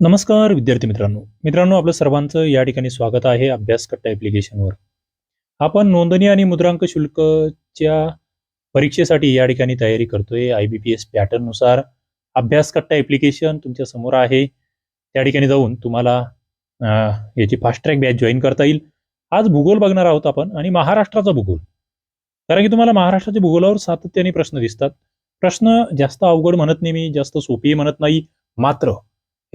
नमस्कार विद्यार्थी मित्रांनो. मित्रांनो आपलं सर्वांचं या ठिकाणी स्वागत आहे अभ्यासकट्टा ॲप्लिकेशनवर आपण नोंदणी आणि मुद्रांक शुल्कच्या परीक्षेसाठी या ठिकाणी तयारी करतोय. आय बी पी एस पॅटर्ननुसार अभ्यासकट्टा ॲप्लिकेशन तुमच्यासमोर आहे. त्या ठिकाणी जाऊन तुम्हाला याची फास्ट ट्रॅक बॅच जॉईन करता येईल. आज भूगोल बघणार आहोत आपण आणि महाराष्ट्राचा भूगोल. कारण की तुम्हाला महाराष्ट्राच्या भूगोलावर सातत्याने प्रश्न दिसतात. प्रश्न जास्त अवघड म्हणत नाही मी जास्त सोपी म्हणत नाही. मात्र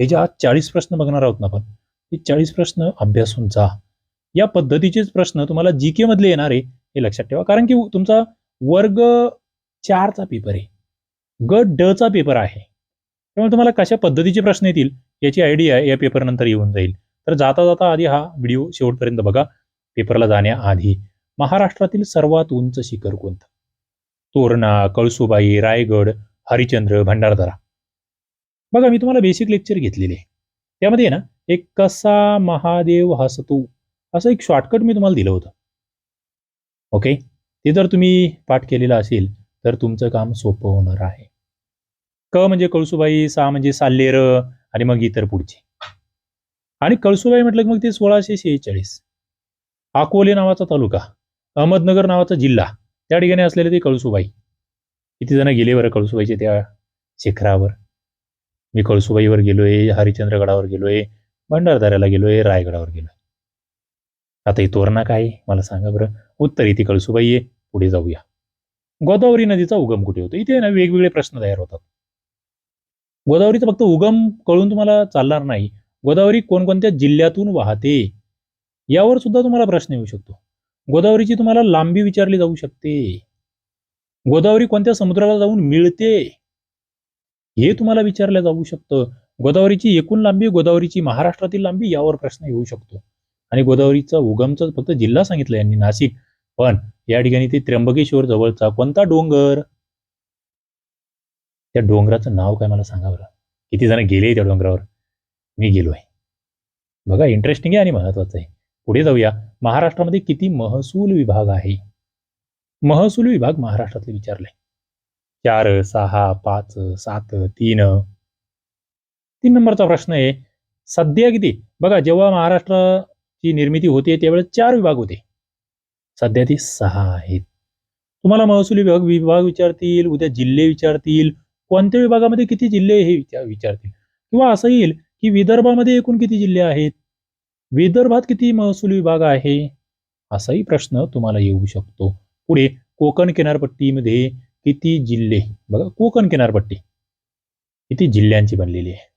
हे जे आज चाळीस प्रश्न बघणार आहोत ना आपण हे चाळीस प्रश्न अभ्यासून जा. या पद्धतीचेच प्रश्न तुम्हाला जी के मधले येणार आहे हे लक्षात ठेवा. कारण की तुमचा वर्ग चारचा पेपर आहे. ग ड चा पेपर आहे. त्यामुळे तुम्हाला कशा पद्धतीचे प्रश्न येतील याची आयडिया या पेपर नंतर येऊन जाईल. तर जाता जाता आधी हा व्हिडिओ शेवटपर्यंत बघा. पेपरला जाण्याआधी महाराष्ट्रातील सर्वात उंच शिखर कोणतं? तोरणा कळसुबाई रायगड हरिचंद्र भंडारदरा. बघा मी तुम्हाला बेसिक लेक्चर घेतलेले आहे. त्यामध्ये ना एक कसा महादेव हसतो असं एक शॉर्टकट मी तुम्हाला दिलं होतं. ओके ते जर तुम्ही पाठ केलेलं असेल तर तुमचं काम सोपं होणार आहे. क म्हणजे कळसुबाई सा म्हणजे साल्लेर आणि मग इतर पुढचे. आणि कळसुबाई म्हटलं की मग ते सोळाशे शेहेचाळीस. अकोले नावाचा तालुका अहमदनगर नावाचा जिल्हा त्या ठिकाणी असलेले ते कळसुबाई. किती जण गेले बरं कळसुबाईचे त्या शिखरावर? मी कळसुबाईवर गेलोय हरिश्चंद्रगडावर गेलोय भंडारदाऱ्याला गेलोय रायगडावर गेलोय. आता ही तोरणा काय? आहे? मला सांगा बरं. उत्तर इथे कळसुबाई आहे पुढे जाऊया. गोदावरी नदीचा उगम कुठे होतो? इथे ना वेगवेगळे प्रश्न तयार होतात. गोदावरीचा फक्त उगम कळून तुम्हाला चालणार नाही. गोदावरी कोणकोणत्या जिल्ह्यातून वाहते? यावर सुद्धा तुम्हाला प्रश्न येऊ शकतो. गोदावरीची तुम्हाला लांबी विचारली जाऊ शकते. गोदावरी कोणत्या समुद्राला जाऊन मिळते? हे तुम्हाला विचारलं जाऊ शकतं. गोदावरीची एकूण लांबी गोदावरीची महाराष्ट्रातील लांबी यावर प्रश्न येऊ शकतो. आणि गोदावरीचा उगमचा फक्त जिल्हा सांगितलं यांनी नाशिक. पण या ठिकाणी ते त्र्यंबकेश्वर जवळचा कोणता डोंगर? त्या डोंगराचं नाव काय मला सांगा बरं. किती जण गेले त्या डोंगरावर? मी गेलोय. बघा इंटरेस्टिंग आहे आणि महत्वाचं आहे. पुढे जाऊया. महाराष्ट्रामध्ये किती महसूल विभाग आहे? महसूल विभाग महाराष्ट्रातले विचारले चार सहा पाच सात तीन. तीन नंबरचा प्रश्न आहे. सध्या किती? बघा जेव्हा महाराष्ट्राची निर्मिती होते त्यावेळेस चार विभाग होते. सध्या ते सहा आहेत. तुम्हाला महसूल विभाग विभाग विचारतील उद्या जिल्हे विचारतील. कोणत्या विभागामध्ये किती जिल्हे हे विचार विचारतील. किंवा असं येईल की विदर्भामध्ये एकूण किती जिल्हे आहेत? विदर्भात किती महसूल विभाग आहे? असाही प्रश्न तुम्हाला येऊ शकतो. पुढे कोकण किनारपट्टीमध्ये किती जिल्हे? बघा कोकण किनारपट्टी. किती जिल्ह्यांची बनलेली आहे.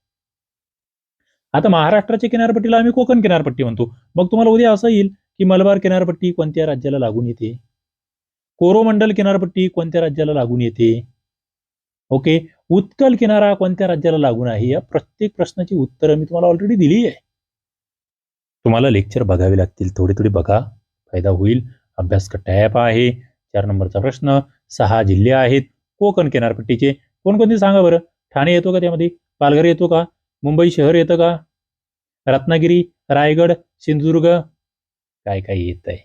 आता महाराष्ट्राच्या किनारपट्टीला आम्ही कोकण किनारपट्टी म्हणतो. मग तुम्हाला उद्या असं येईल की मलबार किनारपट्टी कोणत्या राज्याला लागून येते? कोरोमंडल किनारपट्टी कोणत्या राज्याला लागून येते? ओके? उत्कल किनारा कोणत्या राज्याला लागून आहे? या प्रत्येक प्रश्नाची उत्तरं मी तुम्हाला ऑलरेडी दिली आहे. तुम्हाला लेक्चर बघावे लागतील. थोडी थोडी बघा. फायदा होईल. अभ्यास टॅप आहे. चार नंबरचा प्रश्न. सहा जिल्हे आहेत. कोकण किनारपट्टीचे. कोणकोणते सांगा बरं? ठाणे येतो का त्यामध्ये? पालघर येतो का? मुंबई शहर येतं का? रत्नागिरी रायगड सिंधुदुर्ग काय काय येत आहे?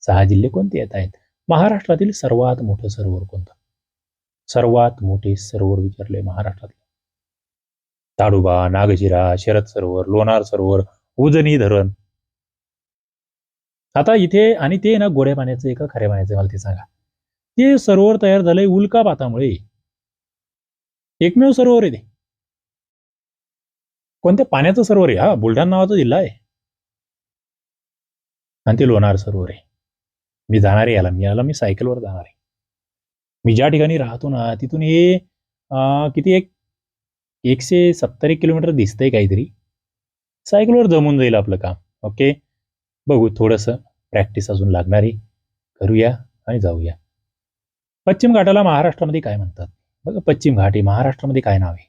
सहा जिल्हे कोणते येत आहेत? महाराष्ट्रातील सर्वात मोठं सरोवर कोणतं? सर्वात मोठे सरोवर विचारले महाराष्ट्रातले. ताडोबा नागजिरा शरद सरोवर लोणार सरोवर उजनी धरण. आता इथे आणि ते ना गोड्या पाण्याचं एका खऱ्या पाण्याचं मला ते सांगा. ते सरोवर तयार झालंय उल्कापातामुळे एकमेव सरोवर आहे ते. कोणत्या पाण्याचं सरोवर आहे? हा बुलढाणा नावाचा जिल्हा आहे. आणि ते लोणार सरोवर आहे. मी जाणार आहे याला. मी याला मी सायकलवर जाणार आहे. मी ज्या ठिकाणी राहतो ना तिथून हे किती एक एकशे सत्तर एक किलोमीटर दिसतंय काहीतरी. सायकलवर जमून जाईल आपलं काम. ओके? बघू थोडंसं प्रॅक्टिस अजून लागणार आहे. करूया आणि जाऊया. पश्चिम घाटाला महाराष्ट्रामध्ये काय म्हणतात? बघा पश्चिम घाट हे महाराष्ट्रामध्ये काय नाव आहे?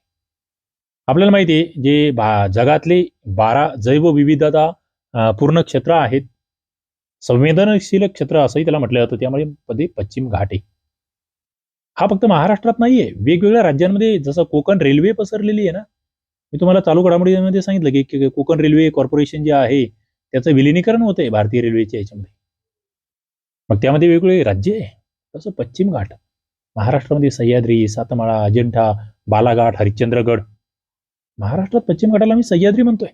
आपल्याला माहिती आहे जे बा जगातले बारा जैवविविधता पूर्ण क्षेत्र आहेत संवेदनशील क्षेत्र असंही त्याला म्हटलं जातं त्यामुळे पदे पश्चिम घाट आहे. हा फक्त महाराष्ट्रात नाहीये वेगवेगळ्या राज्यांमध्ये जसं कोकण रेल्वे पसरलेली आहे ना मी तुम्हाला चालू घडामोडीमध्ये सांगितलं की- कोकण रेल्वे कॉर्पोरेशन जे आहे त्याचं विलिनीकरण होत आहे भारतीय रेल्वेच्या याच्यामध्ये. मग त्यामध्ये वेगवेगळे राज्य आहे. तसं पश्चिम घाट महाराष्ट्रामध्ये सह्याद्री सातमाळा अजिंठा बालाघाट हरिश्चंद्रगड. महाराष्ट्रात पश्चिम घाटाला आम्ही सह्याद्री म्हणतोय.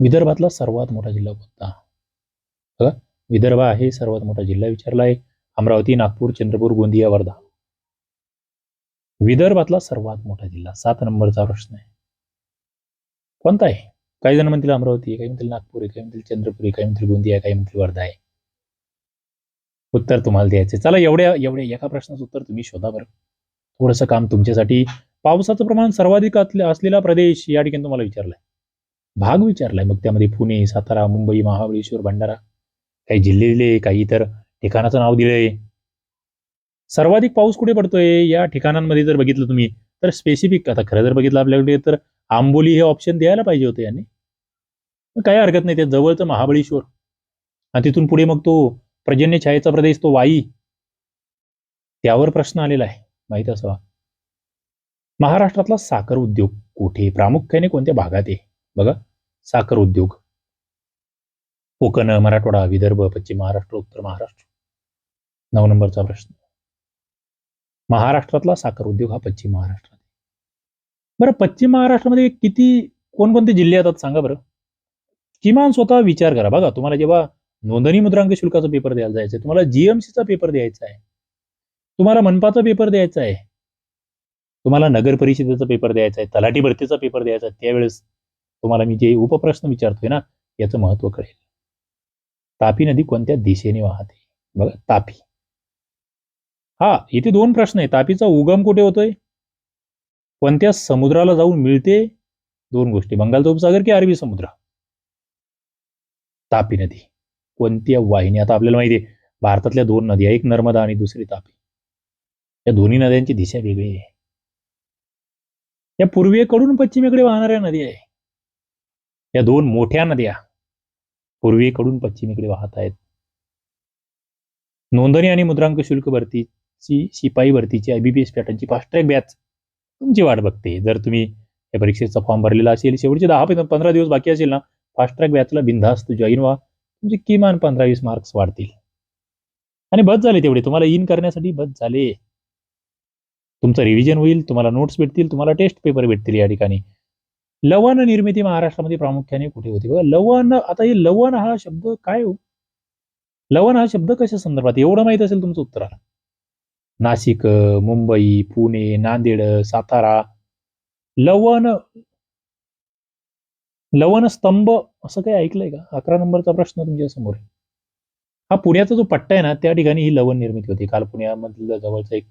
विदर्भातला सर्वात मोठा जिल्हा कोणता? बघा विदर्भ आहे सर्वात मोठा जिल्हा विचारला आहे. अमरावती नागपूर चंद्रपूर गोंदिया वर्धा. विदर्भातला सर्वात मोठा जिल्हा सात नंबरचा प्रश्न आहे. कोणता आहे? काही जण म्हणतील अमरावती काही म्हणतील नागपूर आहे काही म्हणतील चंद्रपूर आहे काही म्हणतील गोंदिया काही म्हणतील वर्धा आहे. उत्तर तुम्हाला द्यायचे चला एवढ्या एवढ्या एका प्रश्नाचं उत्तर तुम्ही शोधा बरं. थोडंसं काम तुमच्यासाठी. पावसाचं प्रमाण सर्वाधिक असलेला प्रदेश या ठिकाणी तुम्हाला विचारलाय. भाग विचारलाय. मग त्यामध्ये पुणे सातारा मुंबई महाबळेश्वर भंडारा काही जिल्हे दिले काही इतर ठिकाणाचं नाव दिलंय. सर्वाधिक पाऊस कुठे पडतोय? या ठिकाणांमध्ये जर बघितलं तुम्ही तर स्पेसिफिक आता खरं जर बघितलं आपल्याकडे तर आंबोली हे ऑप्शन द्यायला पाहिजे होते यांनी. काही हरकत नाही. त्या जवळचं महाबळेश्वर. आणि तिथून पुढे मग तो पर्जन्य छायेचा प्रदेश तो वाई. त्यावर प्रश्न आलेला आहे. माहीत असावा. महाराष्ट्रातला साखर उद्योग कुठे? प्रामुख्याने कोणत्या भागात आहे? बघा. साखर उद्योग. कोकण मराठवाडा विदर्भ पश्चिम महाराष्ट्र उत्तर महाराष्ट्र. नऊ नंबरचा प्रश्न. महाराष्ट्रातला साखर उद्योग हा पश्चिम महाराष्ट्रात बरं पश्चिम महाराष्ट्रामध्ये किती कोणकोणते जिल्हे येतात सांगा बरं. किमान स्वतः विचार करा. बघा तुम्हाला जेव्हा नोंदणी मुद्रांक शुल्काचा पेपर द्यायला जायचं आहे तुम्हाला जीएमसीचा पेपर द्यायचा आहे. तुम्हाला मनपाचा पेपर द्यायचा आहे. तुम्हाला नगर परिषदेचा पेपर द्यायचा आहे. तलाठी भरतीचा पेपर द्यायचा आहे. त्यावेळेस तुम्हाला मी जे उपप्रश्न विचारतोय ना याचं महत्त्व कळेल. तापी नदी कोणत्या दिशेने वाहते? बघा तापी. हा इथे दोन प्रश्न आहे तापीचा उगम कुठे होतोय? कोणत्या समुद्राला जाऊन मिळते? दोन गोष्टी. बंगालचा उपसागर की अरबी समुद्र? तापी नदी. कोणत्या वाहिनी? आता आपल्याला माहिती आहे भारतातल्या दोन नद्या एक नर्मदा आणि दुसरी तापी. या दोन्ही नद्यांची दिशा वेगळी आहे. या पूर्वेकडून पश्चिमेकडे वाहणाऱ्या नद्या आहे या दोन मोठ्या नद्या पूर्वेकडून पश्चिमेकडे वाहत आहेत. नोंदणी आणि मुद्रांक शुल्क भरतीची शिपाई भरतीची आयबीपीएस पॅटर्नची फास्ट ट्रॅक बॅच तुमची वाट बघते. जर तुम्ही या परीक्षेचा फॉर्म भरलेला असेल शेवटचे दहा पंधरा दिवस बाकी असेल ना फास्ट ट्रॅक बॅचला बिनधास्त जॉईन व्हा. म्हणजे किमान पंधरा वीस मार्क्स वाढतील. आणि बस झाले तेवढे. तुम्हाला इन करण्यासाठी बस झाले. तुमचं रिव्हिजन होईल तुम्हाला नोट्स भेटतील तुम्हाला टेस्ट पेपर भेटतील या ठिकाणी. लवण निर्मिती महाराष्ट्रामध्ये प्रामुख्याने कुठे होती बघा? लवण आता हे लवण हा शब्द काय हो? लवण हा शब्द कशा संदर्भात? एवढं माहीत असेल तुमचं उत्तर आलं नाशिक मुंबई पुणे नांदेड सातारा. लवण लवण स्तंभ असं काही ऐकलंय का? अकरा नंबरचा प्रश्न तुमच्यासमोर आहे हा पुण्याचा जो पट्टा आहे ना त्या ठिकाणी ही लवण निर्मिती होती. काल पुण्यामधलं जवळचा एक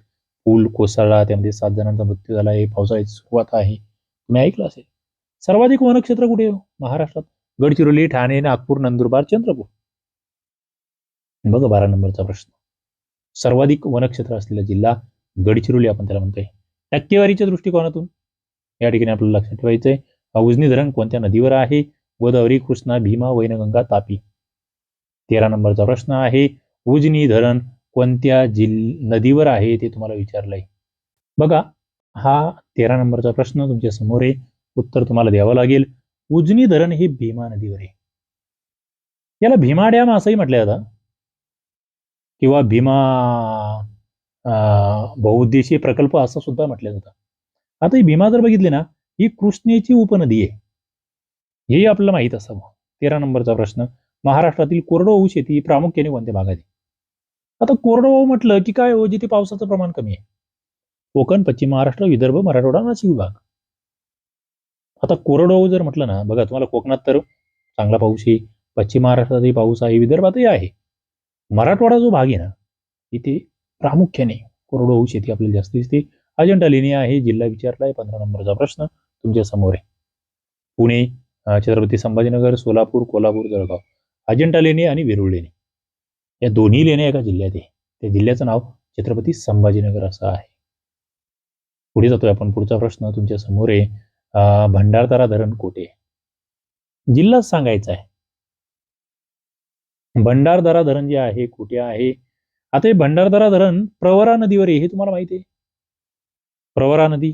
पूल कोसळला त्यामध्ये सात जणांचा मृत्यू झाला आहे पावसाळ्याची सुरुवात आहे. तुम्ही ऐकलं असेल. सर्वाधिक वनक्षेत्र कुठे हो? महाराष्ट्रात. गडचिरोली ठाणे नागपूर नंदुरबार चंद्रपूर. बघा बारा नंबरचा प्रश्न. सर्वाधिक वनक्षेत्र असलेला जिल्हा गडचिरोली आपण त्याला म्हणतोय. टक्केवारीच्या दृष्टिकोनातून या ठिकाणी आपल्याला लक्षात ठेवायचंय. उजनी धरण कोणत्या नदीवर आहे? गोदावरी कृष्णा भीमा वैनगंगा तापी. तेरा नंबरचा प्रश्न आहे उजनी धरण कोणत्या जिल नदीवर आहे ते तुम्हाला विचारलंय. बघा हा तेरा नंबरचा प्रश्न तुमच्यासमोर आहे उत्तर तुम्हाला द्यावं लागेल. उजनी धरण हे भीमा नदीवर आहे. याला भीमा डॅम असंही म्हटलं जातं किंवा भीमा अं, बहुउद्देशीय प्रकल्प असं सुद्धा म्हटलं जातं आता ही भीमा जर बघितली ना ही कृष्णेची उपनदी आहे. हेही आपल्याला माहीत असावं. तेरा नंबरचा प्रश्न महाराष्ट्रातील कोरडवाहू शेती प्रामुख्याने कोणत्या भागात आहे? आता कोरडवाहू म्हटलं की काय हो जिथे पावसाचं प्रमाण कमी आहे? कोकण पश्चिम महाराष्ट्र विदर्भ मराठवाडा नाशिक विभाग. आता कोरडवाहू जर म्हटलं ना बघा तुम्हाला कोकणात तर चांगला पाऊस आहे पश्चिम महाराष्ट्रातही पाऊस आहे विदर्भातही आहे. मराठवाडा जो भाग आहे ना इथे प्रामुख्याने कोरडवाहू शेती आपल्याला जास्त दिसते. अजंठा लेणी आहे जिल्हा विचारला आहे पंधरा नंबरचा प्रश्न तुमच्यासमोर आहे. पुणे छत्रपती संभाजीनगर सोलापूर कोल्हापूर जळगाव अजिंठा लेणी आणि वेरूळ लेणी. या दोन्ही लेण्या एका जिल्ह्यात आहे. त्या जिल्ह्याचं नाव छत्रपती संभाजीनगर असं आहे. पुढे जातोय आपण. पुढचा प्रश्न तुमच्यासमोर आहे. भंडारतारा धरण कोठे जिल्हा सांगायचा आहे. भंडारदरा धरण जे आहे कुठे आहे? आता हे भंडारदरा धरण प्रवरा नदीवर आहे हे तुम्हाला माहिती आहे? प्रवरा नदी.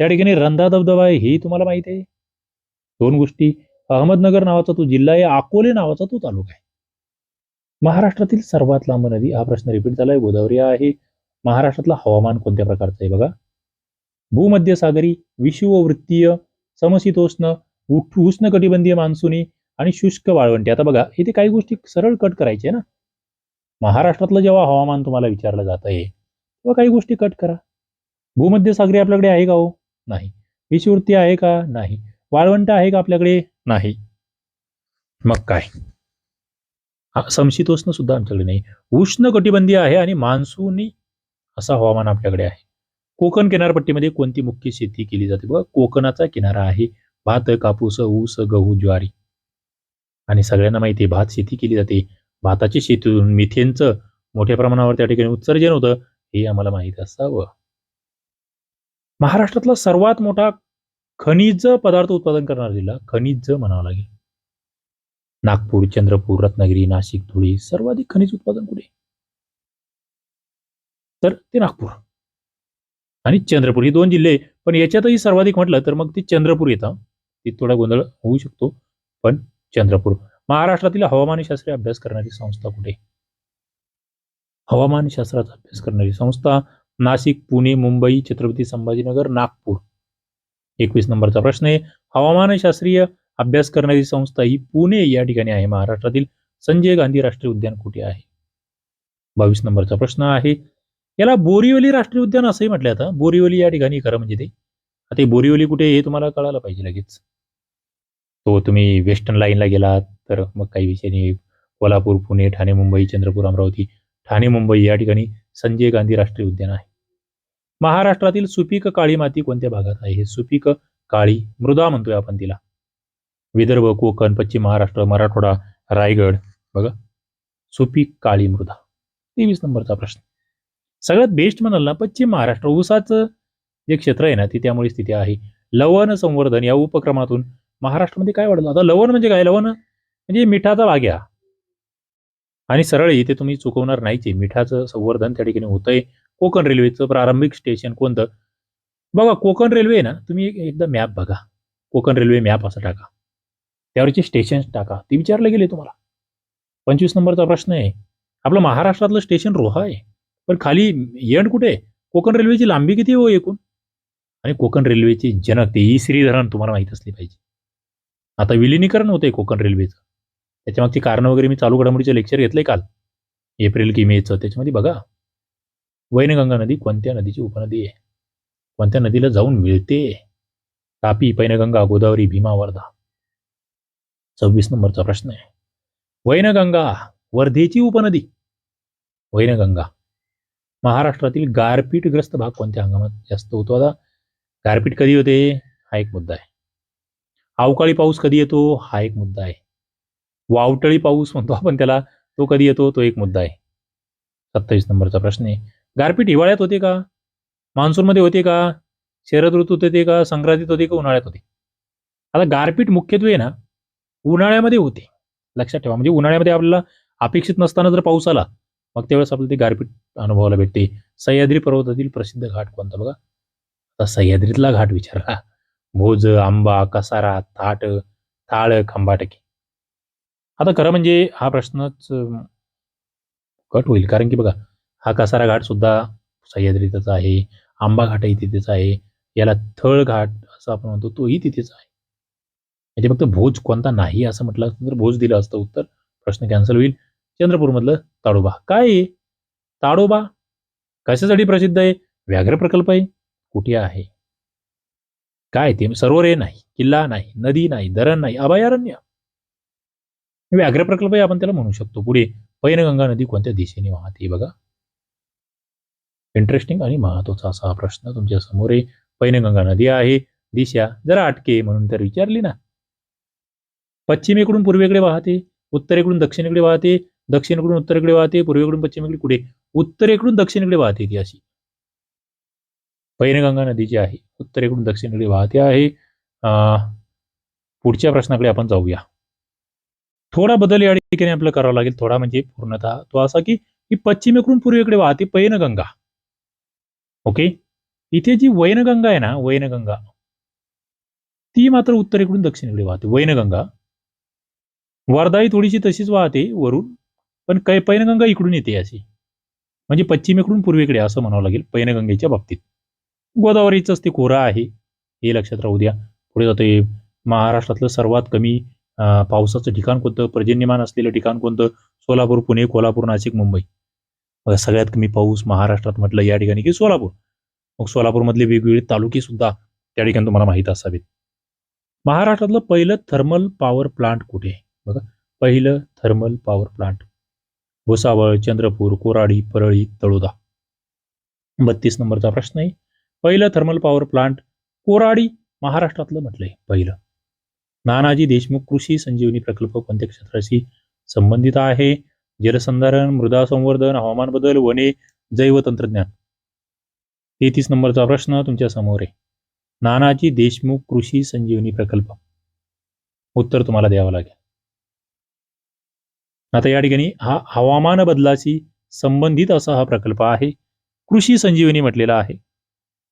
त्या ठिकाणी रंधा धबधबा आहे हे तुम्हाला माहिती आहे? दोन गोष्टी. अहमदनगर नावाचा तो जिल्हा आहे अकोले नावाचा तो तालुका आहे. महाराष्ट्रातील सर्वात लांब नदी हा प्रश्न रिपीट झालाय गोदावरी आहे. महाराष्ट्रातलं हवामान कोणत्या प्रकारचं आहे बघा? भूमध्यसागरी विषुववृत्तीय समशीतोष्ण उष्ण कटिबंधीय मान्सूनी आणि शुष्क वाळवंटी. आता बघा इथे काही गोष्टी सरळ कट करायचे ना. महाराष्ट्रातलं जेव्हा हवामान तुम्हाला विचारलं जात आहे तेव्हा काही गोष्टी कट करा. भूमध्य सागरी आपल्याकडे आहे का हो? नाही. विषुवृत्ती आहे का? नाही. वाळवंट आहे का आपल्याकडे? नाही. मग काय? समशीतोष्ण सुद्धा आमच्याकडे नाही. उष्ण कटिबंधीय आहे आणि मान्सूनी असा हवामान आपल्याकडे आहे. कोकण किनारपट्टीमध्ये कोणती मुख्य शेती केली जाते? बघा कोकणाचा किनारा आहे. भात कापूस ऊस गहू ज्वारी. आणि सगळ्यांना माहिती आहे भात शेती केली जाते. भाताची शेतीतून मिथेनचं मोठ्या प्रमाणावर त्या ठिकाणी उत्सर्जन होतं हे आम्हाला माहीत असावं. महाराष्ट्रातला सर्वात मोठा खनिज पदार्थ उत्पादन करणारा जिल्हा खनिज म्हणावा लागेल. नागपूर चंद्रपूर रत्नागिरी नाशिक धुळे सर्वाधिक खनिज उत्पादन कुठे? तर ते नागपूर. आणि चंद्रपूर हे दोन जिल्हे पण याच्यातही सर्वाधिक म्हटलं तर मग ते चंद्रपूर येतं. ते थोडा गोंधळ होऊ शकतो पण चंद्रपूर. महाराष्ट्रातील हवामानशास्त्रीय अभ्यास करणारी संस्था कुठे? हवामानशास्त्राचा अभ्यास करणारी संस्था नाशिक पुणे मुंबई छत्रपती संभाजीनगर नागपूर. एकवीस नंबरचा प्रश्न आहे. हवामानशास्त्रीय अभ्यास करणारी संस्था ही पुणे या ठिकाणी आहे. महाराष्ट्रातील संजय गांधी राष्ट्रीय उद्यान कुठे आहे? बावीस नंबरचा प्रश्न आहे. याला बोरिवली राष्ट्रीय उद्यान असंही म्हटलं आता बोरिवली या ठिकाणी खरं म्हणजे ते. आता बोरिवली कुठे आहे हे तुम्हाला कळायला पाहिजे लगेच. तो तुम्ही वेस्टर्न लाईनला गेलात तर मग काही विषय नाही. कोल्हापूर पुणे ठाणे मुंबई चंद्रपूर अमरावती ठाणे मुंबई या ठिकाणी संजय गांधी राष्ट्रीय उद्यान आहे. महाराष्ट्रातील सुपीक काळी माती कोणत्या भागात आहे? हे सुपीक काळी मृदा म्हणतोय आपण तिला. विदर्भ कोकण पश्चिम महाराष्ट्र मराठवाडा रायगड बघा. सुपीक काळी मृदा. तेवीस नंबरचा प्रश्न. सगळ्यात बेस्ट म्हणाल ना पश्चिम महाराष्ट्र ऊसाचं जे क्षेत्र आहे ना ती त्यामुळे स्थिती आहे. लवण संवर्धन या उपक्रमातून महाराष्ट्रामध्ये काय वाढलं? आता लवण म्हणजे काय? लवण म्हणजे मिठाचा भाग आहे आणि सरळ इथे तुम्ही चुकवणार नाहीचे मिठाचं संवर्धन त्या ठिकाणी होतंय. कोकण रेल्वेचं प्रारंभिक स्टेशन कोणतं? बघा कोकण रेल्वे आहे ना तुम्ही एकदा मॅप बघा. कोकण रेल्वे मॅप असं टाका. त्यावरचे स्टेशन टाका. ते विचारले गेले तुम्हाला. पंचवीस नंबरचा प्रश्न आहे. आपलं महाराष्ट्रातलं स्टेशन रोहा आहे. पण खाली एंड कुठे कोकण रेल्वेची लांबी किती हो एकूण? आणि कोकण रेल्वेचे जनक ते ई श्रीधरन तुम्हाला माहीत असले पाहिजे. आता विलिनीकरण होतंय कोकण रेल्वेचं. त्याच्यामागची कारणं वगैरे मी चालू घडामोडीचं लेक्चर घेतलंय काल. एप्रिल की मेचं. त्याच्यामध्ये बघा. वैनगंगा नदी कोणत्या नदीची उपनदी आहे? कोणत्या नदीला जाऊन मिळते? तापी पैनगंगा गोदावरी भीमा वर्धा सव्वीस नंबरचा प्रश्न आहे. वैनगंगा वर्धेची उपनदी. वैनगंगा. महाराष्ट्रातील गारपीटग्रस्त भाग कोणत्या हंगामात जास्त होतो? आता गारपीट कधी होते? हा एक मुद्दा आहे. अवकाळी पाऊस कधी येतो? हा एक मुद्दा आहे. वावटळी पाऊस म्हणतो आपण त्याला तो कधी येतो? तो एक मुद्दा आहे. सत्तावीस नंबरचा प्रश्न आहे. गारपीट हिवाळ्यात होते का? मान्सूनमध्ये होते का? शरद ऋतूत होते का? संक्रांतीत होते का? उन्हाळ्यात होते. आता गारपीट मुख्यत्वे ना उन्हाळ्यामध्ये होते. लक्षात ठेवा. म्हणजे उन्हाळ्यामध्ये आपल्याला अपेक्षित नसताना जर पाऊस आला मग त्यावेळेस आपल्याला ते गारपीट अनुभवायला भेटते. सह्याद्री पर्वतातील प्रसिद्ध घाट कोणता बघा? आता सह्याद्रीतला घाट विचारला भोज आंबा कसारा थाट थाळ खंबाटकी. आता खरं म्हणजे हा प्रश्नच कट होईल. कारण की बघा हा कसारा घाट सुद्धा सह्याद्रीतच आहे. आंबा घाटही तिथेच आहे. याला थळ घाट असं आपण म्हणतो तोही तिथेच आहे. म्हणजे फक्त भोज कोणता नाही असं म्हटलं असतं तर भोज दिलं असतं उत्तर. प्रश्न कॅन्सल होईल. चंद्रपूरमधलं ताडोबा. काय आहे? ताडोबा? कशासाठी प्रसिद्ध आहे? व्याघ्र प्रकल्प आहे? कुठे आहे? काय ते? सरोवर नाही किल्ला नाही नदी नाही धरण नाही अभयारण्य. व्याघ्र प्रकल्प आहे आपण त्याला म्हणू शकतो. पुढे पैनगंगा नदी कोणत्या दिशेने वाहते बघा. इंटरेस्टिंग आणि महत्त्वाचा असा हा प्रश्न तुमच्यासमोर पैनगंगा नदी आहे. दिशा जरा अटके म्हणून तर विचारली ना. पश्चिमेकडून पूर्वेकडे वाहते. उत्तरेकडून दक्षिणेकडे वाहते. दक्षिणेकडून उत्तरेकडे वाहते. पूर्वेकडून पश्चिमेकडे कुठे उत्तरेकडून दक्षिणेकडे वाहते ती अशी. पैनगंगा नदी जी आहे उत्तरेकडून दक्षिणेकडे वाहते आहे. पुढच्या प्रश्नाकडे आपण जाऊया. थोडा बदल या ठिकाणी आपल्याला करावा लागेल. थोडा म्हणजे पूर्णतः तो असा की पश्चिमेकडून पूर्वेकडे वाहते पैनगंगा. ओके? इथे जी वैनगंगा आहे ना वैनगंगा ती मात्र उत्तरेकडून दक्षिणेकडे वाहते. वैनगंगा वर्धा ही थोडीशी तशीच वाहते वरून पण कै पैनगंगा इकडून येते अशी. म्हणजे पश्चिमेकडून पूर्वेकडे असं म्हणावं लागेल पैनगंगेच्या बाबतीत. गोदावरीचंच ते कोरा आहे हे लक्षात राहू द्या. पुढे जाते महाराष्ट्रातलं सर्वात कमी पावसाचं ठिकाण कोणतं? पर्जन्यमान असलेलं ठिकाण कोणतं? सोलापूर पुणे कोल्हापूर नाशिक मुंबई. सगळ्यात कमी पाऊस महाराष्ट्रात म्हटलं या ठिकाणी की सोलापूर. मग सोलापूरमधले वेगवेगळे तालुके सुद्धा त्या ठिकाणी तुम्हाला माहीत असावेत. महाराष्ट्रातलं पहिलं थर्मल पॉवर प्लांट कुठे आहे? बघा पहिलं thermal power plant Bhusawal Chandrapur Koradi Parli Taloda. बत्तीस नंबरचा प्रश्न आहे. पहिलं थर्मल पॉवर प्लांट कोराडी महाराष्ट्रातलं म्हटलंय पहिलं. नानाजी देशमुख कृषी संजीवनी प्रकल्प कोणत्या क्षेत्राशी संबंधित आहे? जलसंधारण मृदा संवर्धन हवामान बदल वने जैव तंत्रज्ञान. तेहतीस नंबरचा प्रश्न तुमच्यासमोर आहे. नानाजी देशमुख कृषी संजीवनी प्रकल्प. उत्तर तुम्हाला द्यावं लागेल. आता या ठिकाणी हा हवामान बदलाशी संबंधित असा हा प्रकल्प आहे. कृषी संजीवनी म्हटलेला आहे.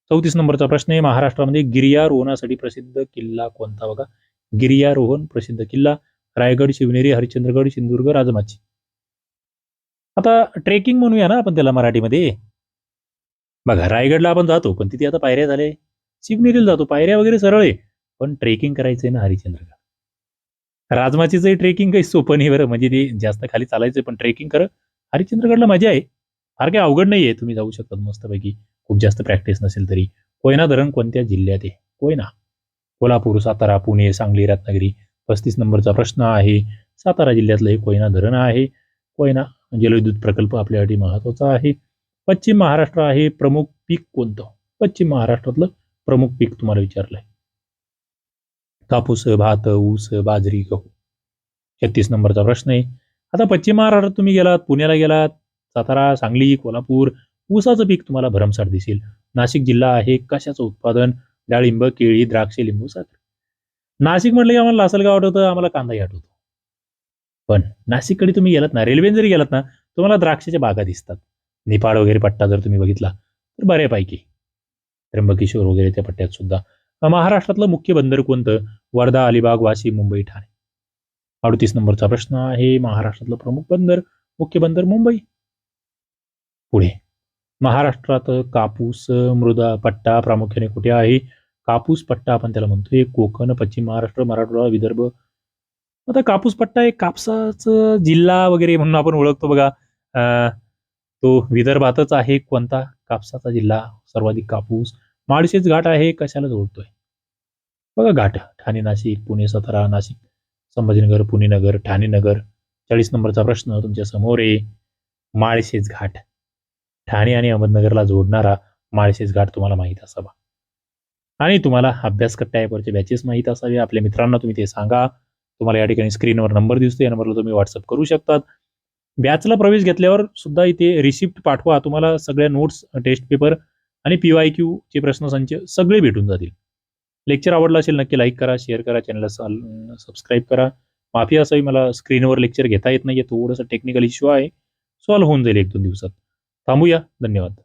चौतीस नंबरचा प्रश्न आहे. महाराष्ट्रामध्ये गिर्यारोहणासाठी प्रसिद्ध किल्ला कोणता? बघा. गिर्यारोहण प्रसिद्ध किल्ला. रायगड शिवनेरी हरिश्चंद्रगड सिंधुदुर्ग राजमाची. आता ट्रेकिंग म्हणूया ना आपण त्याला मराठीमध्ये. बघा रायगडला आपण जातो पण तिथे आता पायऱ्या झाले शिवनेरीला जातो पायऱ्या वगैरे सरळ आहे. पण ट्रेकिंग करायचंय ना हरिश्चंद्रगड. राजमाचीच ट्रेकिंग काही सोपं नाही बरं म्हणजे ते जास्त खाली चालायचं पण ट्रेकिंग कर हरिश्चंद्रगडला मजा आहे. फार काही अवघड नाही आहे तुम्ही जाऊ शकता मस्तपैकी. खूप जास्त प्रॅक्टिस नसेल तरी. कोयना धरण कोणत्या जिल्ह्यात आहे? कोयना. कोल्हापूर सातारा पुणे सांगली रत्नागिरी. पस्तीस नंबरचा प्रश्न आहे. सातारा जिल्ह्यातलं हे कोयना धरण आहे. कोयना जलविद्युत प्रकल्प आपल्यासाठी महत्त्वाचा आहे. पश्चिम महाराष्ट्र आहे प्रमुख पीक कोणतं? पश्चिम महाराष्ट्रातलं प्रमुख पीक तुम्हाला विचारलंय. कापूस भात ऊस बाजरी गहू. छत्तीस नंबरचा प्रश्न आहे. आता पश्चिम महाराष्ट्रात तुम्ही गेलात पुण्याला गेलात सातारा सांगली कोल्हापूर ऊसाचं पीक तुम्हाला भरमसाठ दिसेल. नाशिक जिल्हा आहे कशाचं उत्पादन? डाळिंब केळी द्राक्षे लिंबू साखर नाशिक म्हटलं की आम्हाला लासलगाव आठवतं आम्हाला कांदाही आठवतो. पण नाशिककडे तुम्ही गेलात ना रेल्वेने जरी गेलात ना तुम्हाला द्राक्षाच्या बागा दिसतात. नेपाळ वगैरे पट्टा जर तुम्ही बघितला तर बऱ्यापैकी. त्र्यंबकेश्वर वगैरे त्या पट्ट्यात सुद्धा. महाराष्ट्रातलं मुख्य बंदर कोणतं? वर्धा अलिबाग वाशी मुंबई ठाणे. अडतीस नंबरचा प्रश्न आहे महाराष्ट्रातलं प्रमुख बंदर मुख्य बंदर मुंबई. पुढे. महाराष्ट्रात कापूस मृदा पट्टा प्रामुख्याने कुठे आहे? कापूस पट्टा आपण त्याला म्हणतोय कोकण पश्चिम महाराष्ट्र मराठवाडा विदर्भ आता कापूस पट्टा एक कापसाचं जिल्हा वगैरे म्हणून आपण ओळखतो बघा. अं, तो विदर्भातच आहे. कोणता? कापसाचा जिल्हा सर्वाधिक कापूस. माळशेच घाट आहे. कशाला जोडतोय? बघा घाट. ठाणे नाशिक पुणे सतारा नाशिक संभाजीनगर पुणे नगर ठाणे नगर. चाळीस नंबरचा प्रश्न तुमच्यासमोर आहे. माळशेज घाट. ठाणे आणि अहमदनगरला जोडणारा माळशेज घाट तुम्हाला माहीत असावा. आणि तुम्हाला अभ्यास कट्ट्यावरचे बॅचेस माहीत असावे. आपल्या मित्रांना तुम्ही ते सांगा. तुम्हाला या ठिकाणी स्क्रीनवर नंबर दिसतो या नंबरला तुम्ही व्हॉट्सअप करू शकतात. बॅचला प्रवेश घेतल्यावर सुद्धा इथे रिसिप्ट पाठवा. तुम्हाला सगळ्या नोट्स टेस्ट पेपर आणि पी वाय क्यू चे प्रश्नसंच सगळे भेटून जातील. लेक्चर आवडलं असेल नक्की लाईक करा शेअर करा चॅनलला सबस्क्राईब करा. माफी असावी मला स्क्रीनवर लेक्चर घेता येत नाही थोडंसं टेक्निकल इश्यू आहे. सॉल्व्ह होऊन जाईल एक दोन दिवसात. थांबूया. धन्यवाद.